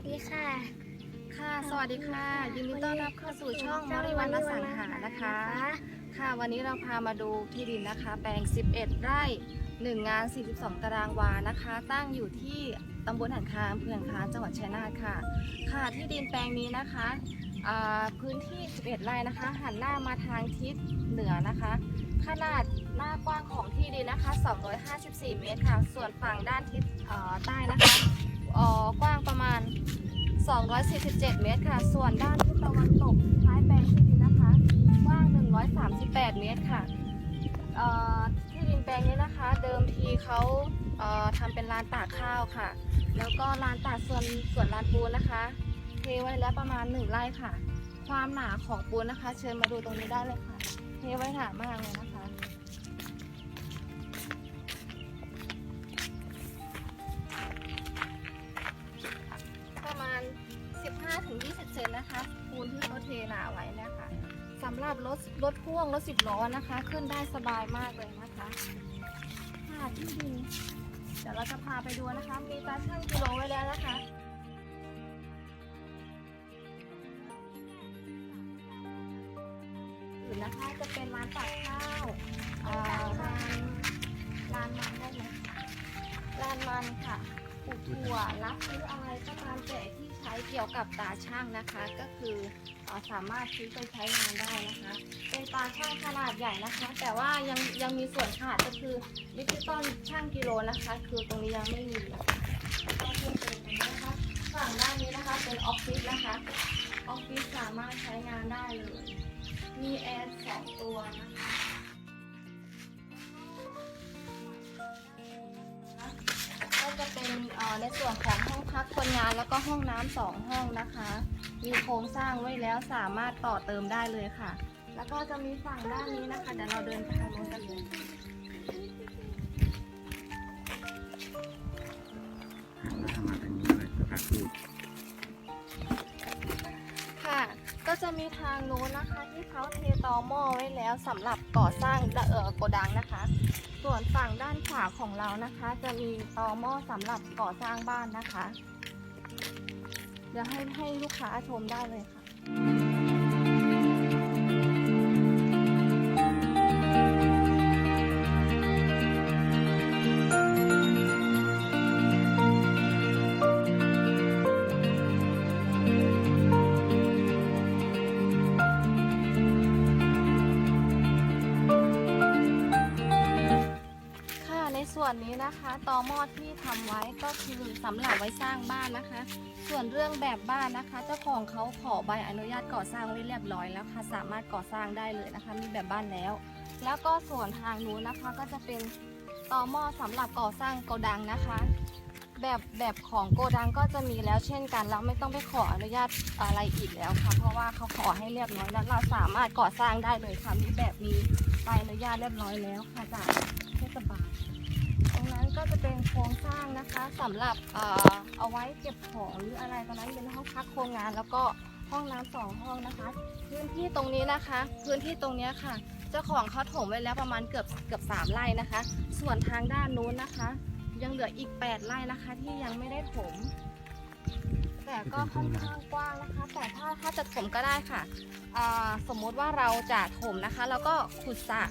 สดีค่ะ ค่ะ สวัสดีค่ะ ยินดีต้อนรับเข้าสู่ช่องมาริวันอสังหานะคะ ค่ะ วันนี้เราพามาดูที่ดินนะคะ แปลง 11 ไร่ 1 งาน 42 ตารางวา นะคะ ตั้งอยู่ที่ตำบลหันคาอำเภอหันคาจังหวัดชัยนาทค่ะ ค่ะ ที่ดินแปลงนี้นะคะอ่าพื้นที่ 11 ไร่นะคะ หันหน้ามาทางทิศเหนือนะคะ ขนาดหน้ากว้างของที่ดินนะคะ 254 เมตรค่ะ ส่วนฝั่งด้านทิศเอ่อใต้นะคะเอ่อ กว้างประมาณ 247 เมตรค่ะ ส่วนด้านทิศตะวันตกท้ายแปลงที่ดินนะคะ กว้าง 138 เมตรค่ะเอ่อที่ดินแปลงนี้นะคะ เดิมทีเขาเอ่อทำเป็นลานตากข้าวค่ะ แล้วก็ลานตากส่วนส่วนลานปูนนะคะ เทไว้แล้วประมาณ 1 ไร่ค่ะ ความหนาของปูนนะคะ เชิญมาดูตรงนี้ได้เลยค่ะ เทไว้หนามากเลยนะคะ บรถรถพ่วงรถสิบล้อนะคะ ขึ้นได้สบายมากเลยนะคะค่ะที่ดินเดี๋ยวเราจะพาไปดูนะคะ มีตาช่างกิโลไว้แล้วนะคะอื่นนะคะจะเป็นร้านตักข้าวอ่าร้านร้านมันได้ไหมร้านมันค่ะปลูกถั่วรับซื้ออะไรก็ตามแต่ที่ ใช้เกี่ยวกับตาช่างนะคะ ก็คืออสามารถซื้อไปใช้งานได้นะคะ เป็นตาช่างขนาดใหญ่นะคะ แต่ว่ายังยังมีส่วนขาดก็คือดิจิตอลช่างกิโลนะคะ คือตรงนี้ยังไม่มีนะคะก็เพิ่มเติมตรงนี้นะคะฝั่งด้านนี้นะคะเป็นออฟฟิศนะคะออฟฟิศสามารถใช้งานได้เลย มีแอร์สองตัวนะคะ ในส่วนของห้องพักคนงานแล้วก็ห้องน้ำสองห้องนะคะ มีโครงสร้างไว้แล้วสามารถต่อเติมได้เลยค่ะ แล้วก็จะมีฝั่งด้านนี้นะคะเดี๋ยวเราเดินไปทางโน้นกันเลยค่ะก็จะมีทางโน้นนะคะ ที่เขาเทตอหม้อไว้แล้วสำหรับก่อสร้างเออโกดังนะคะ ส่วนฝั่งด้านขวาของเรานะคะ จะมีตอหม้อสำหรับก่อสร้างบ้านนะคะ เดี๋ยวให้ให้ลูกค้าชมได้เลยค่ะ ส่วนนี้นะคะตอหม้อที่ทำไว้ก็คือสำหรับไว้สร้างบ้านนะคะ ส่วนเรื่องแบบบ้านนะคะ เจ้าของเขาขอใบอนุญาตก่อสร้างไว้เรียบร้อยแล้วค่ะ สามารถก่อสร้างได้เลยนะคะ มีแบบบ้านแล้ว แล้วก็ส่วนทางนู้นนะคะก็จะเป็นตอหม้อสำหรับก่อสร้างโกดังนะคะ แบบแบบของโกดังก็จะมีแล้วเช่นกันเราไม่ต้องไปขออนุญาตอะไรอีกแล้วค่ะเพราะว่าเขาขอให้เรียบร้อยแล้วเราสามารถก่อสร้างได้เลยค่ะมีแบบมีใบอนุญาตเรียบร้อยแล้วค่ะจากเทศบาล จะเป็นโครงสร้างนะคะสำหรับเอ่อเอาไว้เก็บของหรืออะไรตรงนั้นเป็นห้องพักโครงงาน แล้วก็ห้องน้ำสองห้องนะคะ พื้นที่ตรงนี้นะคะ พื้นที่ตรงเนี้ยค่ะ เจ้าของเขาถมไว้แล้วประมาณเกือบเกือบสามไร่นะคะ ส่วนทางด้านนู้นนะคะ ยังเหลืออีก 8 ไร่นะคะที่ยังไม่ได้ถม แต่ก็ค่อนข้างกว้างนะคะ แต่ถ้าถ้าจะถมก็ได้ค่ะอ่าสมมุติว่าเราจะถมนะคะ แล้วก็ขุดสระ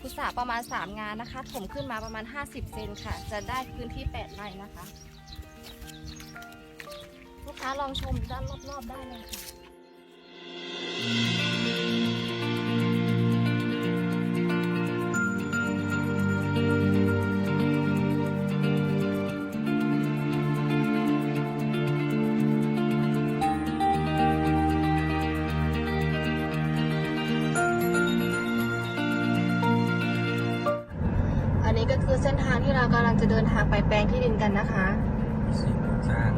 ขุดสระประมาณ 3 งานนะคะ ถมขึ้นมาประมาณ 50 เซนค่ะ จะได้พื้นที่ 8 ไร่นะคะ ลูกค้าลองชมด้านรอบๆได้เลยค่ะ งที่เรากำลังจะเดินทางไปแปลงที่ดินกันนะคะ สิ่งปลูกสร้าง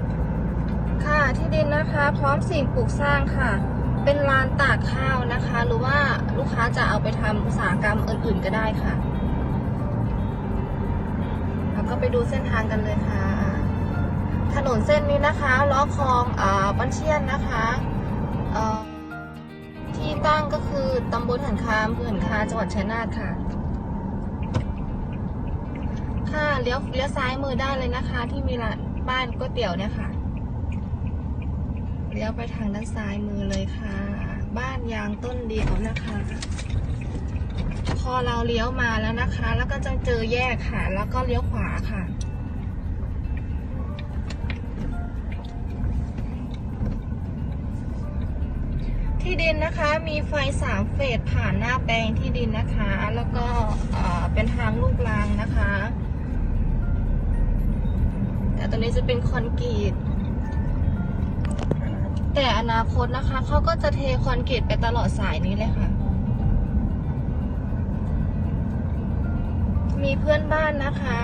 ค่ะที่ดินนะคะ พร้อมสิ่งปลูกสร้างค่ะ เป็นลานตากข้าวนะคะ หรือว่าลูกค้าจะเอาไปทำอุตสาหกรรมอื่นๆก็ได้ค่ะเราก็ไปดูเส้นทางกันเลยค่ะ ถนนเส้นนี้นะคะล้อคลองอ่าบันเชียนนะคะเอ่อที่ตั้งก็คือตำบลหันคามอำเภอหันคาจังหวัดชัยนาทค่ะ ค่ะ เลี้ยวเลี้ยวซ้ายมือได้เลยนะคะ ที่มีร้านบ้านก๋วยเตี๋ยวเนี่ยค่ะ เลี้ยวไปทางด้านซ้ายมือเลยค่ะ บ้านยางต้นเดียวนะคะ พอเราเลี้ยวมาแล้วนะคะ แล้วก็จะเจอแยกค่ะ แล้วก็เลี้ยวขวาค่ะที่ดินนะคะมีไฟสามเฟสผ่านหน้าแปลงที่ดินนะคะ แล้วก็เอ่อเป็นทางลูกรังนะคะ แต่ตอนนี้จะเป็นคอนกรีต แต่อนาคตนะคะเขาก็จะเทคอนกรีตไปตลอดสายนี้เลยค่ะ มีเพื่อนบ้านนะคะ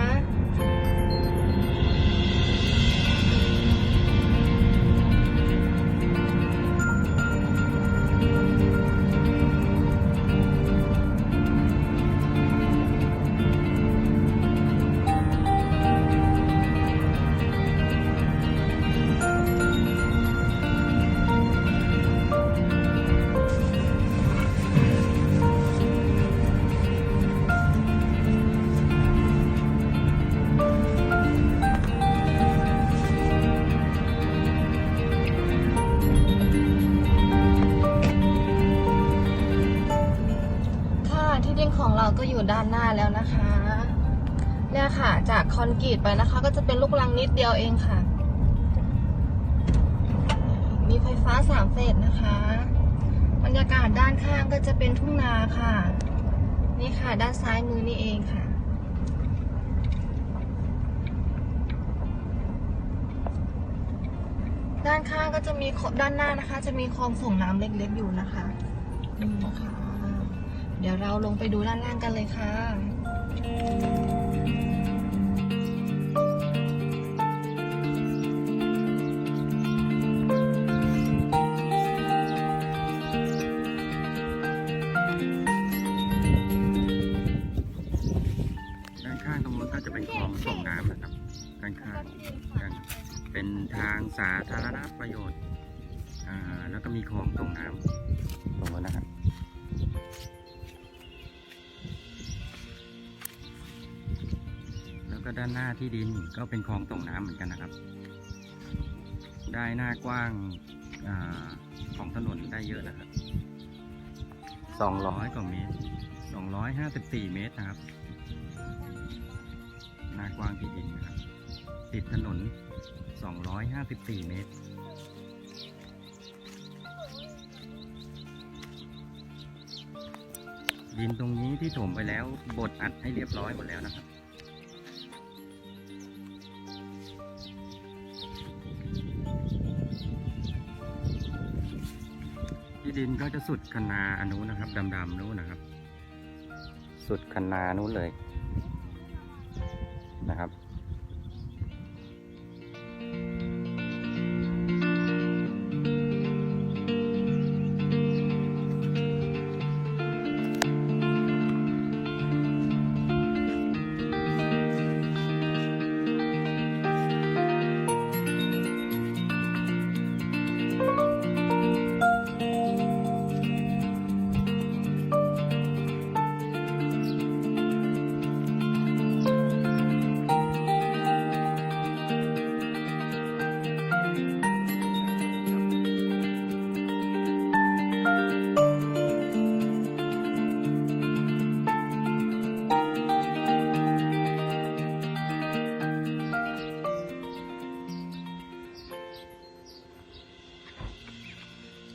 ค่ะ จากคอนกรีตไปนะคะ ก็จะเป็นลูกรังนิดเดียวเองค่ะ มีไฟฟ้าสามเฟสนะคะ บรรยากาศด้านข้างก็จะเป็นทุ่งนาค่ะ นี่ค่ะ ด้านซ้ายมือนี่เองค่ะด้านข้างก็จะมีด้านหน้านะคะ จะมีคลองส่งน้ำเล็กๆอยู่นะคะนี่นะคะ เดี๋ยวเราลงไปดูด้านล่างกันเลยค่ะ เป็นทางสาธารณประโยชน์ อ่า แล้วก็มีคลองส่งน้ำตรงนู้นนะครับแล้วก็ด้านหน้าที่ดินก็เป็นคลองส่งน้ำเหมือนกันนะครับ ได้หน้ากว้างอาของถนนได้เยอะนะครับ200กว่าเมตร254เมตรนะครับ หน้ากว้างที่ดินนะครับ ติดถนน 254 เมตร ดินตรงนี้ที่ถมไปแล้วบดอัดให้เรียบร้อยหมดแล้วนะครับที่ดินก็จะสุดคนาอันนู้นนะครับดำๆนู้นนะครับ สุดคนานู้นเลยนะครับ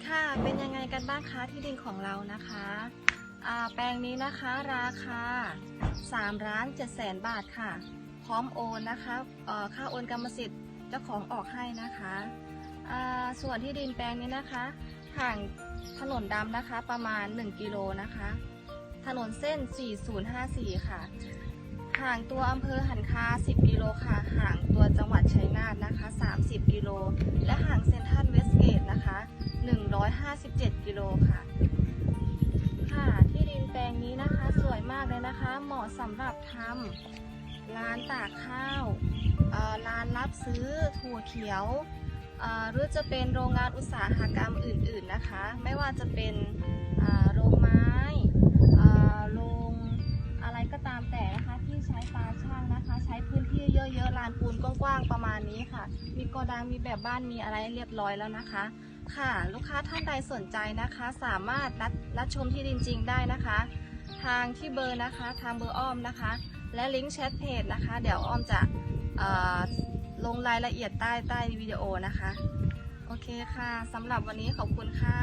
ค่ะ เป็นยังไงกันบ้างคะที่ดินของเรานะคะแปลงนี้นะคะราคา3ล้าน7แสนบาทค่ะ พร้อมโอนนะคะค่าโอนกรรมสิทธิ์เจ้าของออกให้นะคะส่วนที่ดินแปลงนี้นะคะห่างถนนดำนะคะประมาณ 1 กิโลนะคะ ถนนเส้น 4054 ค่ะ ห่างตัวอำเภอหันคา 10 กิโลค่ะ ห่างตัวจังหวัดชัยนาทนะคะ 30 กิโล และห่างเซ็นทรัลเวสเกตนะคะ 157 กิโลค่ะ ค่ะ ที่ดินแปลงนี้นะคะ สวยมากเลยนะคะ เหมาะสำหรับทำร้านตากข้าวร้านรับซื้อถั่วเขียวหรือจะเป็นโรงงานอุตสาหกรรมอื่นๆนะคะ ไม่ว่าจะเป็นโรงไม้โรงอะไรก็ตามแต่นะคะ ที่ใช้ตาช่างนะคะ ใช้พื้นที่เยอะเยอะๆลานปูนกว้างๆประมาณนี้ค่ะ มีโกดังมีแบบบ้านมีอะไรเรียบร้อยแล้วนะคะ ค่ะ ลูกค้าท่านใดสนใจนะคะ สามารถนัดรับชมที่ดินจริงได้นะคะ ทางที่เบอร์นะคะ ทางเบอร์อ้อมนะคะ และลิงก์แชทเพจนะคะ เดี๋ยวอ้อมจะลงรายละเอียดใต้ใต้วิดีโอนะคะ โอเคค่ะสำหรับวันนี้ขอบคุณค่ะ